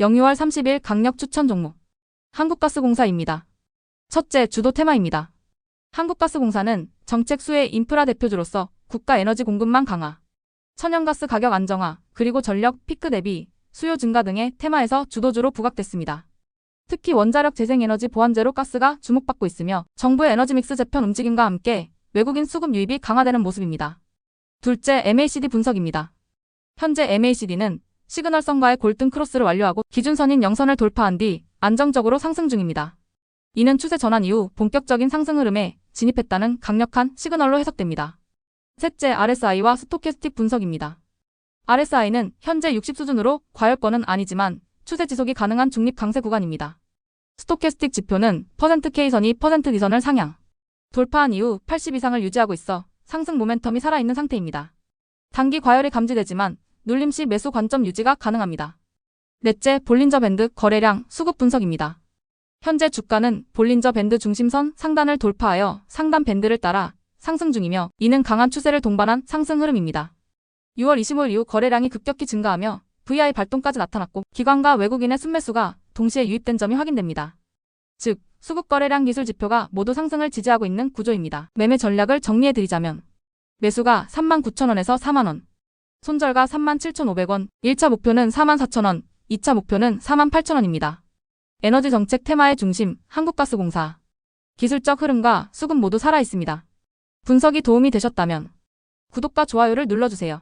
영유월 30일 강력 추천 종목. 한국가스공사입니다. 첫째, 주도 테마입니다. 한국가스공사는 정책 수혜 인프라 대표주로서 국가 에너지 공급망 강화, 천연가스 가격 안정화, 그리고 전력 피크 대비 수요 증가 등의 테마에서 주도주로 부각됐습니다. 특히 원자력 재생에너지 보완제로 가스가 주목받고 있으며 정부의 에너지 믹스 재편 움직임과 함께 외국인 수급 유입이 강화되는 모습입니다. 둘째, MACD 분석입니다. 현재 MACD는 시그널선과의 골든 크로스를 완료하고 기준선인 영선을 돌파한 뒤 안정적으로 상승 중입니다. 이는 추세 전환 이후 본격적인 상승 흐름에 진입했다는 강력한 시그널로 해석됩니다. 셋째, RSI와 스토캐스틱 분석입니다. RSI는 현재 60 수준으로 과열권은 아니지만 추세 지속이 가능한 중립 강세 구간입니다. 스토캐스틱 지표는 퍼센트 K선이 퍼센트 D선을 상향, 돌파한 이후 80 이상을 유지하고 있어 상승 모멘텀이 살아있는 상태입니다. 단기 과열이 감지되지만 눌림 시 매수 관점 유지가 가능합니다. 넷째, 볼린저 밴드 거래량 수급 분석입니다. 현재 주가는 볼린저 밴드 중심선 상단을 돌파하여 상단 밴드를 따라 상승 중이며 이는 강한 추세를 동반한 상승 흐름입니다. 6월 25일 이후 거래량이 급격히 증가하며 VI 발동까지 나타났고 기관과 외국인의 순매수가 동시에 유입된 점이 확인됩니다. 즉, 수급 거래량 기술 지표가 모두 상승을 지지하고 있는 구조입니다. 매매 전략을 정리해드리자면 매수가 39,000원에서 4만원, 손절가 37,500원, 1차 목표는 44,000원, 2차 목표는 48,000원입니다. 에너지 정책 테마의 중심, 한국가스공사. 기술적 흐름과 수급 모두 살아있습니다. 분석이 도움이 되셨다면 구독과 좋아요를 눌러주세요.